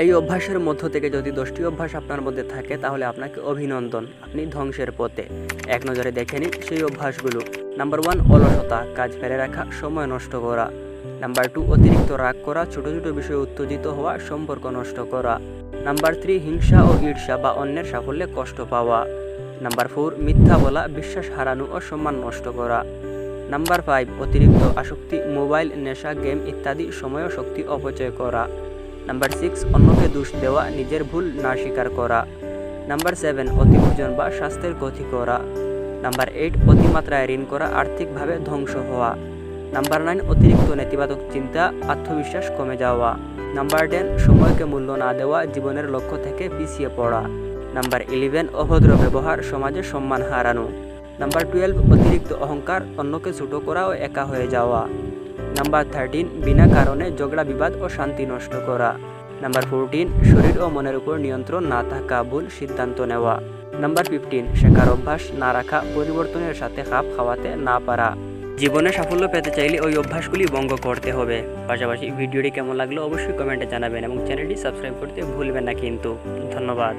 এই অভ্যাসের মধ্য থেকে যদি দশটি অভ্যাস আপনার মধ্যে থাকে, তাহলে আপনাকে অভিনন্দন। আপনি ধ্বংসের পথে। এক নজরে দেখে নিন সেই অভ্যাসগুলো। নাম্বার ওয়ান, অলসতা। কাজ ফেলে রাখা, সময় নষ্ট করা। নাম্বার টু, অতিরিক্ত রাগ করা, ছোট ছোট বিষয়ে উত্তেজিত হওয়া, সম্পর্ক নষ্ট করা। নাম্বার থ্রি, হিংসা ও ঈর্ষা বা অন্যের সাফল্যে কষ্ট পাওয়া। নাম্বার ফোর, মিথ্যা বলা, বিশ্বাস হারানো ও সম্মান নষ্ট করা। নাম্বার ফাইভ, অতিরিক্ত আসক্তি, মোবাইল, নেশা, গেম ইত্যাদি সময় ও শক্তি অপচয় করা। নাম্বার সিক্স অন্যকে দোষ দেওয়া, নিজের ভুল না স্বীকার করা। নাম্বার সেভেন অতিভোজন বা স্বাস্থ্যের ক্ষতি করা। নাম্বার এইট অতিমাত্রায় ঋণ করা, আর্থিকভাবে ধ্বংস হওয়া। নাম্বার নাইন অতিরিক্ত নেতিবাচক চিন্তা, আত্মবিশ্বাস কমে যাওয়া। নাম্বার টেন সময়কে মূল্য না দেওয়া, জীবনের লক্ষ্য থেকে পিছিয়ে পড়া। নাম্বার ইলেভেন অভদ্র ব্যবহার, সমাজে সম্মান হারানো। নাম্বার টুয়েলভ অতিরিক্ত অহংকার, অন্যকে ছোট করা ও একা হয়ে যাওয়া। নাম্বার থার্টিন বিনা কারণে ঝগড়া, বিবাদ ও শান্তি নষ্ট করা। নাম্বার ফোরটিন শরীর ও মনের উপর নিয়ন্ত্রণ না থাকা, ভুল সিদ্ধান্ত নেওয়া। নাম্বার ফিফটিন শেখার অভ্যাস না রাখা, পরিবর্তনের সাথে খাপ খাওয়াতে না পারা। জীবনে সাফল্য পেতে চাইলে ওই অভ্যাসগুলি ভঙ্গ করতে হবে। পাশাপাশি ভিডিওটি কেমন লাগল অবশ্যই কমেন্টে জানাবেন এবং চ্যানেলটি সাবস্ক্রাইব করতে ভুলবেন না কিন্তু। ধন্যবাদ।